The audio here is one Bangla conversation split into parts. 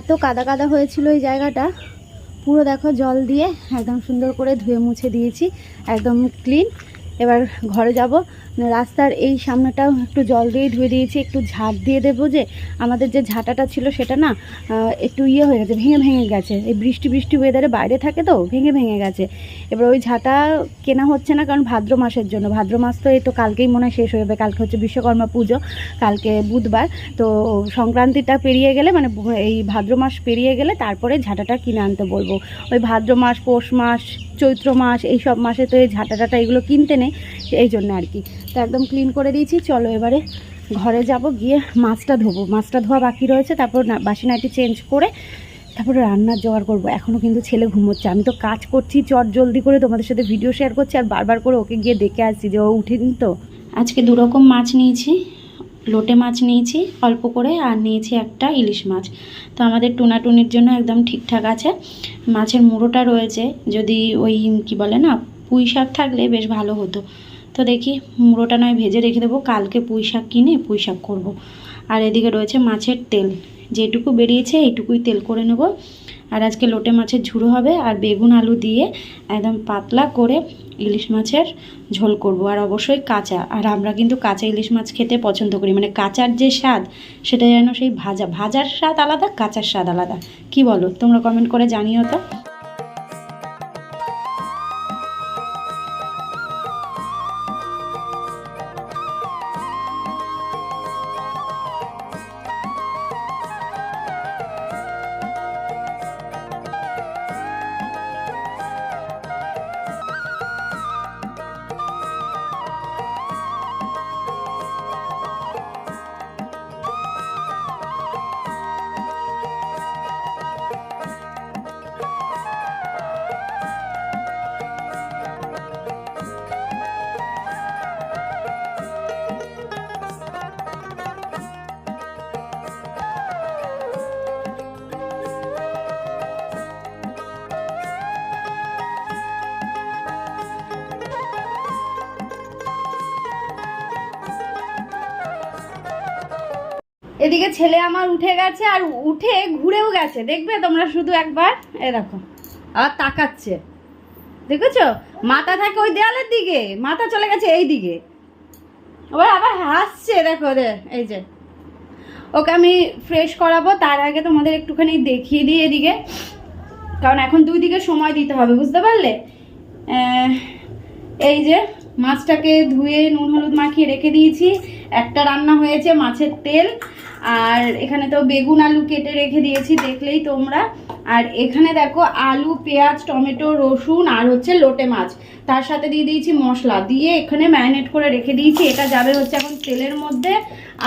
এত কাদা কাদা হয়েছিল এই জায়গাটা। পুরো দেখো জল দিয়ে একদম সুন্দর করে ধুয়ে মুছে দিয়েছি, একদম ক্লিন এবার ঘরে যাব। রাস্তার এই সামনেটাও একটু জল দিয়ে ধুয়ে দিয়েছি, একটু ঝাঁট দিয়ে দেবো যে আমাদের যে ঝাঁটাটা ছিল সেটা না একটু ইয়ে হয়ে গেছে, ভেঙে ভেঙে গেছে। এই বৃষ্টি বৃষ্টি ওয়েদারে বাইরে থাকে তো, ভেঙে ভেঙে গেছে। এবার ওই ঝাঁটা কেনা হচ্ছে না কারণ ভাদ্র মাসের জন্য। ভাদ্র মাস তো এই তো কালকেই মনে হয় শেষ হয়ে যাবে, কালকে হচ্ছে বিশ্বকর্মা পুজো, কালকে বুধবার। তো সংক্রান্তিটা পেরিয়ে গেলে মানে এই ভাদ্র মাস পেরিয়ে গেলে তারপরে ঝাঁটাটা কিনে আনতে বলব। ওই ভাদ্র মাস, পৌষ মাস চৈত্র মাস, এই সব মাসে তো এই ঝাঁটা টাটা এগুলো কিনতে নেই, এই জন্য আর কি। তো একদম ক্লিন করে দিয়েছি, চলো এবারে ঘরে যাব, গিয়ে মাছটা ধোবো। মাছটা ধোয়া বাকি রয়েছে, তারপর না, বাসি নাইটি চেঞ্জ করে তারপরে রান্নার জোগাড় করব। এখনও কিন্তু ছেলে ঘুমোচ্ছে। আমি তো কাজ করছি, চট জলদি করে তোমাদের সাথে ভিডিও শেয়ার করছি, আর বারবার করে ওকে গিয়ে দেখে আসছি যে ও উঠিনি তো। আজকে দু রকম মাছ নিয়েছি। লোটে মাছ নিয়েছি অল্প করে আর নিয়েছি একটা ইলিশ মাছ। তো আমাদের টুনাটুনির জন্য একদম ঠিকঠাক আছে। মাছের মুড়োটা রয়েছে। যদি ওই কি বলে না, পুঁই শাক থাকলে বেশ ভালো হতো। তো দেখি, মুড়োটা নয় ভেজে রেখে দেবো। কালকে পুঁই শাক কিনে পুঁই শাক করব। আর এদিকে রয়েছে মাছের তেল। যেটুকু বেরিয়েছে এইটুকুই তেল করে নেব। আর আজকে লোটে মাছের ঝুড়ো হবে। আর বেগুন আলু দিয়ে একদম পাতলা করে ইলিশ মাছের ঝোল করব। আর অবশ্যই কাঁচা। আর আমরা কিন্তু কাঁচা ইলিশ মাছ খেতে পছন্দ করি। মানে কাঁচার যে স্বাদ, সেটা যেন সেই ভাজা ভাজার স্বাদ আলাদা, কাঁচার স্বাদ আলাদা। কি বলো? তোমরা কমেন্ট করে জানিও তো। এদিকে ছেলে আমার উঠে গেছে আর উঠে ঘুরেও গেছে। দেখবে তোমরা শুধু একবার, এ দেখো আবার তাকাচ্ছে। দেখেছ? মাথা থাকে ওই দেয়ালের দিকে, মাথা চলে গেছে এই দিকে। আবার আবার হাসছে, দেখো এই যে। ওকে আমি ফ্রেশ করাবো, তার আগে তোমাদের একটুখানি দেখিয়ে দিই এদিকে। কারণ এখন দুই দিকে সময় দিতে হবে, বুঝতে পারলে? এই যে মাছটাকে ধুয়ে নুন, হলুদ মাখিয়ে রেখে দিয়েছি। একটা রান্না হয়েছে মাছের তেল আর এখানে তো বেগুন আলু কেটে রেখে দিয়েছি দেখলেই তোমরা আর এখানে দেখো আলু, পেঁয়াজ, টমেটো, রসুন আর হচ্ছে লোটে মাছ। তার সাথে দিয়ে দিয়েছি মশলা। দিয়ে এখানে ম্যারিনেট করে রেখে দিয়েছি। এটা যাবে হচ্ছে এখন তেলের মধ্যে।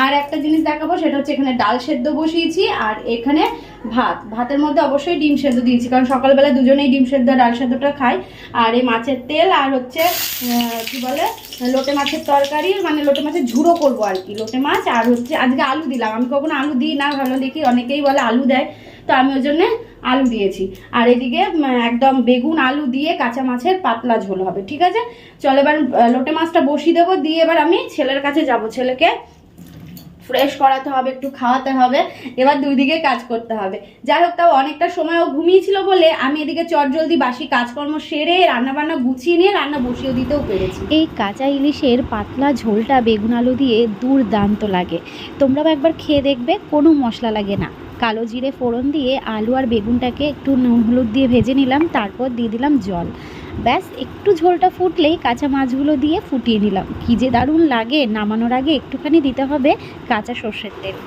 আর একটা জিনিস দেখাবো, সেটা হচ্ছে এখানে ডাল সেদ্ধ বসিয়েছি। আর এখানে ভাত। ভাতের মধ্যে অবশ্যই ডিম সেদ্ধ দিয়েছি, কারণ সকালবেলা দুজনেই ডিম সেদ্ধ, ডাল সেদ্ধটা খাই। আর এই মাছের তেল আর হচ্ছে কি বলে, লোটে মাছের তরকারি মানে লোটে মাছের ঝুড়ো করব আর কি। লোটে মাছ আর হচ্ছে, আজকে আলু দিলাম। আমি কখনো আলু দিই না, ভালো দেখি। অনেকেই বলে আলু দেয়। তো আমি ওই জন্যে আলু দিয়েছি। আর এদিকে একদম বেগুন আলু দিয়ে কাঁচা মাছের পাতলা ঝোল হবে, ঠিক আছে? চল এবার লোটে মাছটা বসিয়ে দেবো, দিয়ে এবার আমি ছেলের কাছে যাব। ছেলেকে ফ্রেশ করাতে হবে, একটু খাওয়াতে হবে, এবার দুই দিকে কাজ করতে হবে। যাই হোক, তাও অনেকটা সময় ও ঘুমিয়েছিল বলে আমি এদিকে চটজলদি বাসি কাজকর্ম সেরে রান্না বান্না গুছিয়ে নিয়ে রান্না বসিয়ে দিতেও পেরেছি। এই কাঁচা ইলিশের পাতলা ঝোলটা বেগুন আলু দিয়ে দুর্দান্ত লাগে। তোমরাও একবার খেয়ে দেখবে, কোনো মশলা লাগে না। কালো জিরে ফোড়ন দিয়ে আলু আর বেগুনটাকে একটু নুন হলুদ দিয়ে ভেজে নিলাম, তারপর দিয়ে দিলাম জল। ব্যাস, একটু ঝোলটা ফুটলেই কাঁচা মাছগুলো দিয়ে ফুটিয়ে নিলাম। কী যে দারুণ লাগে, নামানোর আগে একটুখানি দিতে হবে কাঁচা সর্ষের তেল।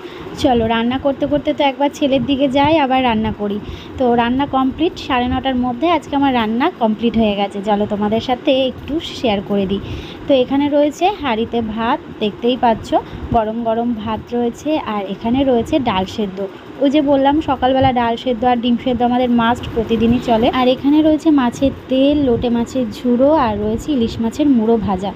চলো রান্না করতে করতে তো একবার ছেলের দিকে যাই, আবার রান্না করি। তো রান্না কমপ্লিট সাড়ে নটার মধ্যে আজকে আমার রান্না কমপ্লিট হয়ে গেছে। চলো তোমাদের সাথে একটু শেয়ার করে দিই। তো এখানে রয়েছে হাঁড়িতে ভাত, দেখতেই পাচ্ছ, গরম গরম ভাত রয়েছে, আর এখানে রয়েছে ডাল সেদ্ধ। ওই যে বললাম, সকালবেলা ডাল সেদ্ধ আর ডিম সেদ্ধ আমাদের মাস্ট প্রতিদিনই চলে। আর এখানে রয়েছে মাছের তেল, লোটে মাছের ঝুড়ো, আর রয়েছে ইলিশ মাছের মুড়ো ভাজা।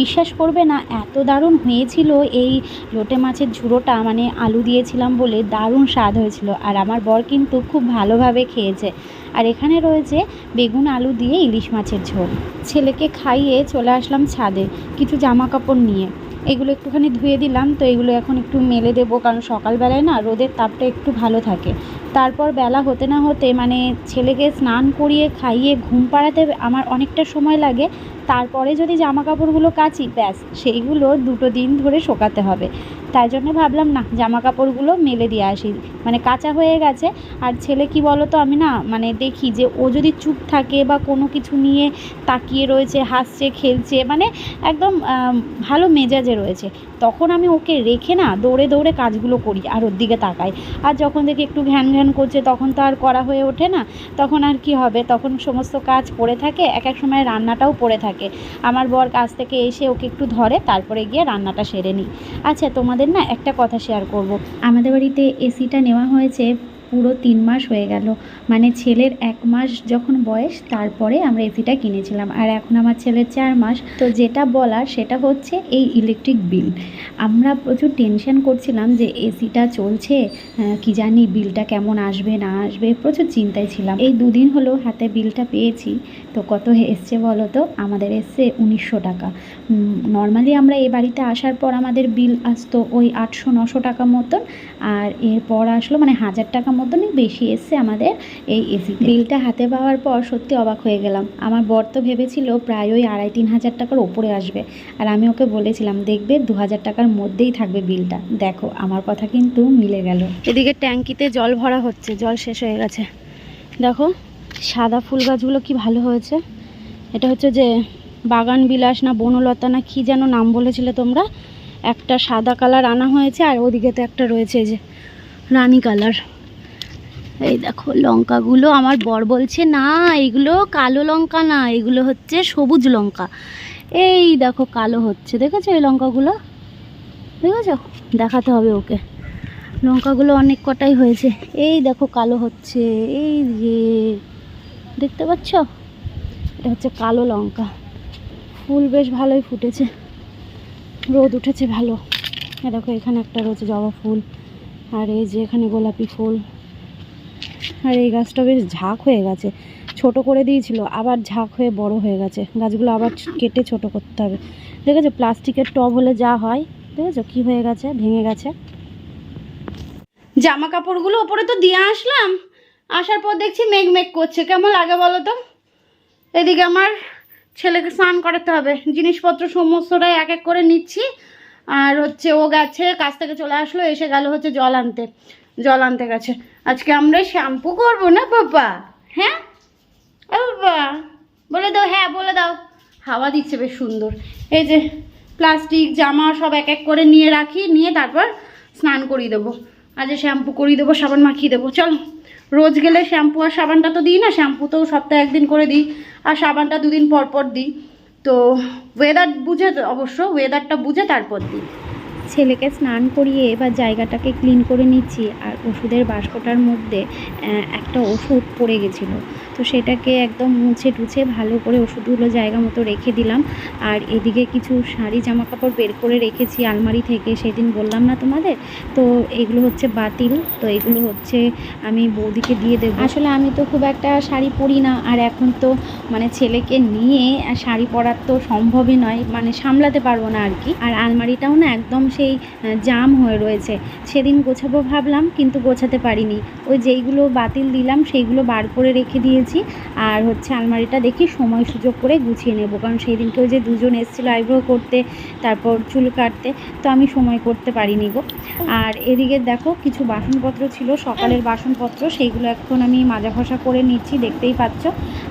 বিশ্বাস করবে না, এত দারুণ হয়েছিল এই লোটে মাছের ঝুড়োটা মানে আলু দিয়েছিলাম বলে দারুণ স্বাদ হয়েছিল আর আমার বর কিন্তু খুব ভালোভাবে খেয়েছে। আর এখানে রয়েছে বেগুন আলু দিয়ে ইলিশ মাছের ঝোল। ছেলেকে খাইয়ে চলে আসলাম ছাদে কিছু জামা কাপড় নিয়ে। এগুলো একটুখানি ধুয়ে দিলাম, তো এগুলো এখন একটু মেলে দেবো, কারণ সকালবেলায় না রোদের তাপটা একটু ভালো থাকে। তারপর বেলা হতে না হতে মানে ছেলেকে স্নান করিয়ে খাইয়ে ঘুম পাড়াতে আমার অনেকটা সময় লাগে। তারপরে যদি জামা কাপড়গুলো কাচি, ব্যাস, সেইগুলো দুটো দিন ধরে শোকাতে হবে। তাই জন্য ভাবলাম, না জামা কাপড়গুলো মেলে দিয়ে আসি। মানে কাঁচা হয়ে গেছে। আর ছেলে কি বলো তো আমি না মানে দেখি যে ও যদি চুপ থাকে বা কোনো কিছু নিয়ে তাকিয়ে রয়েছে, হাসছে, খেলছে মানে একদম ভালো মেজাজে রয়েছে, তখন আমি ওকে রেখে না দৌড়ে দৌড়ে কাজগুলো করি আর ওর দিকে তাকাই। আর যখন দেখি একটু ঘ্যান ঘ্যান করছে তখন তো আর করা হয়ে ওঠে না। তখন আর কি হবে? তখন সমস্ত কাজ পড়ে থাকে, এক এক সময় রান্নাটাও পড়ে থাকে। আমার বর কাজ থেকে এসে ওকে একটু ধরে, তারপরে গিয়ে রান্নাটা সেরে নিই। আচ্ছা তোমাদের না একটা কথা শেয়ার করব। আমাদের বাড়িতে এসিটা নেওয়া হয়েছে পুরো তিন মাস হয়ে গেল। মানে ছেলের এক মাস যখন বয়স, তারপরে আমরা এসিটা কিনেছিলাম। আর এখন আমার ছেলের চার মাস। তো যেটা বলার সেটা হচ্ছে এই ইলেকট্রিক বিল আমরা প্রচুর টেনশন করছিলাম যে এসিটা চলছে কি জানি বিলটা কেমন আসবে, না আসবে, প্রচুর চিন্তায় ছিলাম। এই দুদিন হলো হাতে বিলটা পেয়েছি। তো কত এসছে বলো তো? আমাদের এসছে উনিশশো টাকা। নর্মালি আমরা এই বাড়িতে আসার পর আমাদের বিল আসতো ওই আটশো, নশো টাকা মতন। আর এরপর আসলো মানে হাজার টাকা মতনই বেশি এসছে আমাদের এই এসি বিলটা হাতে পাওয়ার পর সত্যি অবাক হয়ে গেলাম। আমার বর তো ভেবেছিল প্রায় ওই আড়াই তিন হাজার টাকার ওপরে আসবে। আর আমি ওকে বলেছিলাম দেখবে দু হাজার টাকার মধ্যেই থাকবে বিলটা। দেখো আমার কথা কিন্তু মিলে গেল। এদিকে ট্যাঙ্কিতে জল ভরা হচ্ছে জল শেষ হয়ে গেছে। দেখো সাদা ফুল গাছগুলো কি ভালো হয়েছে। এটা হচ্ছে যে বাগান বিলাস না বনলতা না কি যেন নাম বলেছিলে তোমরা? একটা সাদা কালার আনা হয়েছে আর ওদিকে তো একটা রয়েছে যে রানী কালার। এই দেখো, লঙ্কাগুলো আমার বর বলছে, না, এগুলো কালো লঙ্কা না, এগুলো হচ্ছে সবুজ লঙ্কা। এই দেখো, কালো হচ্ছে, দেখেছ এই লঙ্কাগুলো? দেখেছ? দেখাতে হবে ওকে। লঙ্কাগুলো অনেক কটাই হয়েছে। এই দেখো, কালো হচ্ছে, এই যে, দেখতে পাচ্ছ? এটা হচ্ছে কালো লঙ্কা। ফুল বেশ ভালোই ফুটেছে। রোদ উঠেছে ভালো। দেখো, এখানে একটা রয়েছে জবা ফুল, আর এই যে এখানে গোলাপি ফুল। আর এই গাছটা বেশ ঝাঁক হয়ে গেছে। ছোট করে দিয়েছিল, আবার ঝাঁক হয়ে বড় হয়ে গেছে। গাছগুলো আবার কেটে ছোট করতে হবে। ঠিক আছে প্লাস্টিকের টব হলে যা হয়। ঠিক আছে কী হয়ে গেছে? ভেঙে গেছে। জামা কাপড়গুলো ওপরে তো দিয়ে আসলাম। আসার পর দেখছি মেঘ মেঘ করছে। কেমন লাগে বলো তো? এদিকে আমার ছেলেকে স্নান করাতে হবে। জিনিসপত্র সমস্তটাই এক এক করে নিচ্ছি। আর হচ্ছে ও গেছে কাছ থেকে চলে আসলো, এসে গেল হচ্ছে জল আনতে। জল আনতে গেছে। আজকে আমরা শ্যাম্পু করব না বাবা হ্যাঁ? বাবা, বলে দাও হ্যাঁ বলে দাও। হাওয়া দিচ্ছে, বেশ সুন্দর। এই যে প্লাস্টিক, জামা সব এক এক করে নিয়ে রাখি, নিয়ে তারপর স্নান করিয়ে দেবো। আজ শ্যাম্পু করিয়ে দেবো, সাবান মাখিয়ে দেবো। চলো, রোজ গেলে শ্যাম্পু আর সাবানটা তো দিই না, শ্যাম্পু তো সপ্তাহে একদিন করে দিই, আর সাবানটা দুদিন পর পর দিই। তো ওয়েদার বুঝে, অবশ্য ওয়েদারটা বুঝে তারপর দিই। ছেলেকে স্নান করিয়ে বা জায়গাটাকে ক্লিন করে নিচ্ছি আর ওষুধের বাস্কটার মধ্যে একটা ওষুধ পড়ে গেছিল। তো সেটাকে একদম মুছে টুছে ভালো করে ওষুধগুলো জায়গা মতো রেখে দিলাম। আর এদিকে কিছু শাড়ি জামা কাপড় বের করে রেখেছি আলমারি থেকে, সেদিন বললাম না তোমাদের? তো এগুলো হচ্ছে বাতিল, তো এগুলো হচ্ছে আমি বৌদিকে দিয়ে দেবো। আসলে আমি তো খুব একটা শাড়ি পরি না, আর এখন তো মানে ছেলেকে নিয়ে শাড়ি পরার তো সম্ভবই নয় মানে সামলাতে পারব না আর কি। আর আলমারিটাও না একদম সেই জাম হয়ে রয়েছে। সেদিন গোছাবো ভাবলাম, কিন্তু গোছাতে পারিনি। ওই যেইগুলো বাতিল দিলাম, সেইগুলো বার করে রেখে দিয়েছি আর হচ্ছে আলমারিটা দেখি সময় সুযোগ করে গুছিয়ে নেব। কারণ সেই দিনকে যে দুজন এসেছিল আইব্রো করতে, তারপর চুল কাটতে, তো আমি সময় করতে পারিনি গো। আর এদিকে দেখো কিছু বাসনপত্র ছিল, সকালের বাসনপত্র, সেইগুলো এখন আমি মাজা ঘষা করে নিচ্ছি, দেখতেই পাচ্ছ।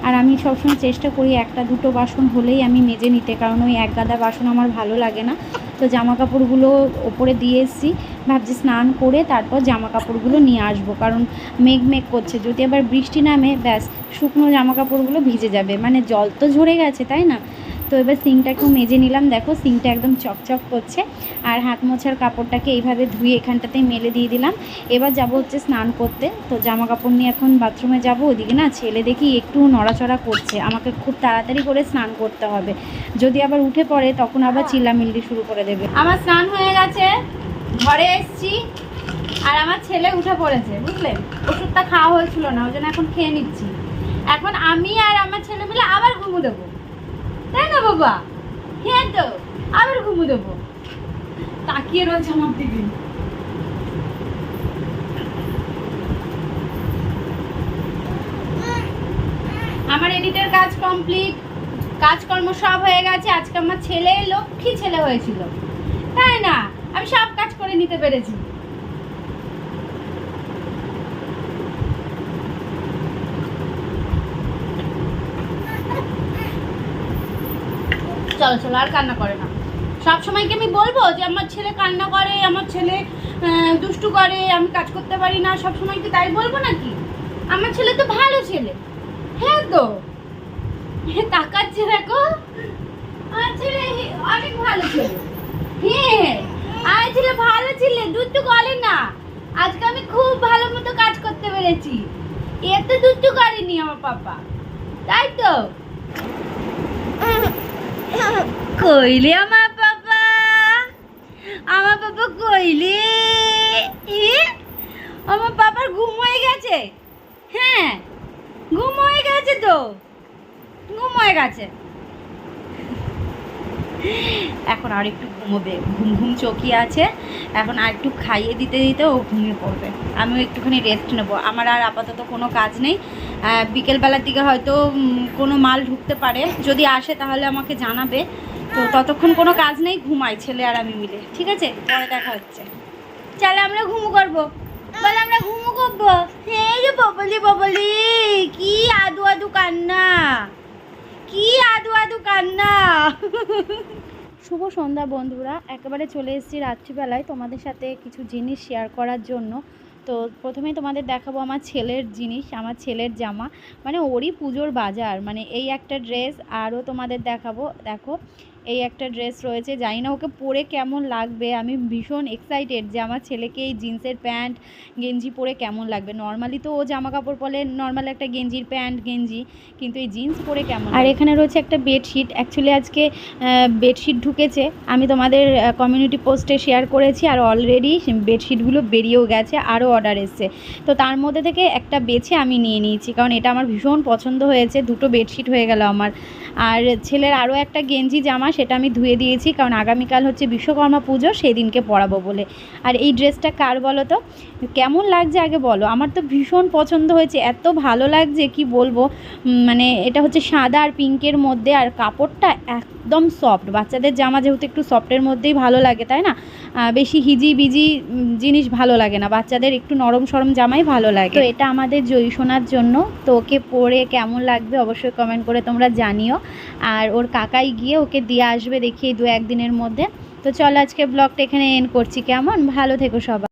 আর আমি সবসময় চেষ্টা করি একটা দুটো বাসন হলেই আমি মেজে নিতে, কারণ ওই এক গাদা বাসন আমার ভালো লাগে না। তো জামা কাপড়গুলো ওপরে দিয়ে এসেছি। ভাবছি স্নান করে তারপর জামা কাপড়গুলো নিয়ে আসব, কারণ মেঘ মেঘ করছে। যদি আবার বৃষ্টি নামে, ব্যাস শুকনো জামা কাপড়গুলো ভিজে যাবে। মানে জল তো ঝরে গেছে, তাই না? তো এবার সিংটাকেও মেজে নিলাম। দেখো সিংটা একদম চকচক করছে। আর হাত মোছার কাপড়টাকে এইভাবে ধুয়ে এখানটাতেই মেলে দিয়ে দিলাম। এবার যাব হচ্ছে স্নান করতে। তো জামা কাপড় নিয়ে এখন বাথরুমে যাব। ওদিকে না ছেলে দেখি একটু নড়াচড়া করছে। আমাকে খুব তাড়াতাড়ি করে স্নান করতে হবে। যদি আবার উঠে পড়ে, তখন আবার চিল্লামিল্লি শুরু করে দেবে। আমার স্নান হয়ে গেছে। ঘরে এসছি। আর আমার ছেলে উঠে পড়েছে, বুঝলে? ওষুধটা খাওয়া হয়েছিল না, ওই জন্য এখন খেয়ে নিচ্ছি। এখন আমি আর আমার ছেলে মিলে আবার ঘুমু দেবো। তাই না বাবা? হ্যাঁ তো, আবার ঘুমো দেবো। তাকিয়ে রয়েছে আমার দিদি আমার এডিটের কাজ কমপ্লিট, কাজকর্ম সব হয়ে গেছে। আজকে আমার ছেলে লক্ষ্মী ছেলে হয়েছিল। তাই না? আমি সব কাজ করে নিতে পেরেছি। চলো চলো, আর কান্না করে না। সব সময় কি আমি বলব যে, আমার ছেলে কান্না করে, আমার ছেলে দুষ্টু করে, আমি কাজ করতে পারি না, সব সময় কি তাই বলব নাকি? আমার ছেলে তো ভালো ছেলে। হ্যাঁ তো তাকাচ্ছে দেখো। আমার ছেলে অনেক ভালো ছেলে। হ্যাঁ আমার ছেলে ভালো ছেলে, দুষ্টু করে না। আজকে আমি খুব ভালো মতো কাজ করতে পেরেছি। এত দুষ্টু করেনি আমার পাপা। তাই তো? কইলে আমার বাবা? আমার বাবা কইলে? আমার বাবার ঘুম হয়ে গেছে? হ্যাঁ ঘুম হয়ে গেছে তো। ঘুম হয়ে গেছে। এখন আর একটু ঘুমোবে। ঘুম ঘুম চকিয়ে আছে। এখন আর একটু খাইয়ে দিতে দিতে ও ঘুমিয়ে পড়বে। আমিও একটুখানি রেস্ট নেব। আমার আর আপাতত কোনো কাজ নেই। বিকেলবেলার দিকে হয়তো কোনো মাল ঢুকতে পারে। যদি আসে তাহলে আমাকে জানাবে। তো ততক্ষণ কোনো কাজ নেই, ঘুমাই, ছেলে আর আমি মিলে। ঠিক আছে? পরে দেখা হচ্ছে। চলে আমরা ঘুমু করব। বলে আমরা ঘুমু করব। এই যে ববলি ববলি, কি আদু আদু কান্না। কি আদু আদু কান্না। শুভ সন্ধ্যা, বন্ধুরা। একেবারে চলে এসেছি রাত্রিবেলায় তোমাদের সাথে কিছু জিনিস শেয়ার করার জন্য। তো প্রথমে তোমাদের দেখাবো আমার ছেলের জিনিস, আমার ছেলের জামা। মানে ওরই পুজোর বাজার মানে এই একটা ড্রেস আরও তোমাদের দেখাবো। দেখো এই একটা ড্রেস রয়েছে। জানি না ওকে পরে কেমন লাগবে। আমি ভীষণ এক্সাইটেড যে আমার ছেলেকে এই জিন্সের প্যান্ট গেঞ্জি পরে কেমন লাগবে। নর্মালি তো ও জামা কাপড় পরে নর্মাল একটা গেঞ্জির প্যান্ট গেঞ্জি কিন্তু এই জিন্স পরে কেমন আর এখানে রয়েছে একটা বেডশিট অ্যাকচুয়ালি আজকে বেডশিট ঢুকেছে। আমি তোমাদের কমিউনিটি পোস্টে শেয়ার করেছি আর অলরেডি বেডশিটগুলো বেরিয়েও গেছে আরও অর্ডার এসছে। তো তার মধ্যে থেকে একটা বেছে আমি নিয়ে নিয়েছি কারণ এটা আমার ভীষণ পছন্দ হয়েছে। দুটো বেডশিট হয়ে গেল আমার। আর ছেলের আরও একটা গেঞ্জি জামা, সেটা আমি ধুয়ে দিয়েছি, কারণ আগামীকাল হচ্ছে বিশ্বকর্মা পুজো সেই দিনকে পরাবো বলে। আর এই ড্রেসটা কার বলো তো? কেমন লাগছে আগে বলো? আমার তো ভীষণ পছন্দ হয়েছে, এত ভালো লাগছে কি বলব? মানে এটা হচ্ছে সাদা আর পিঙ্কের মধ্যে আর কাপড়টা একদম সফট বাচ্চাদের জামা যেহেতু একটু সফটের মধ্যেই ভালো লাগে, তাই না? বেশি হিজি বিজি জিনিস ভালো লাগে না। বাচ্চাদের একটু নরম সরম জামাই ভালো লাগে। তো এটা আমাদের জয়ী শোনার জন্য। তো ওকে পরে কেমন লাগবে অবশ্যই কমেন্ট করে তোমরা জানিও। আর ওর কাকাই গিয়ে ওকে দিয়ে আসবে দেখি দু একদিনের মধ্যে। তো চলো আজকে ব্লগটা এখানে এন্ড করছি। কেমন? ভালো থেকো সবাই।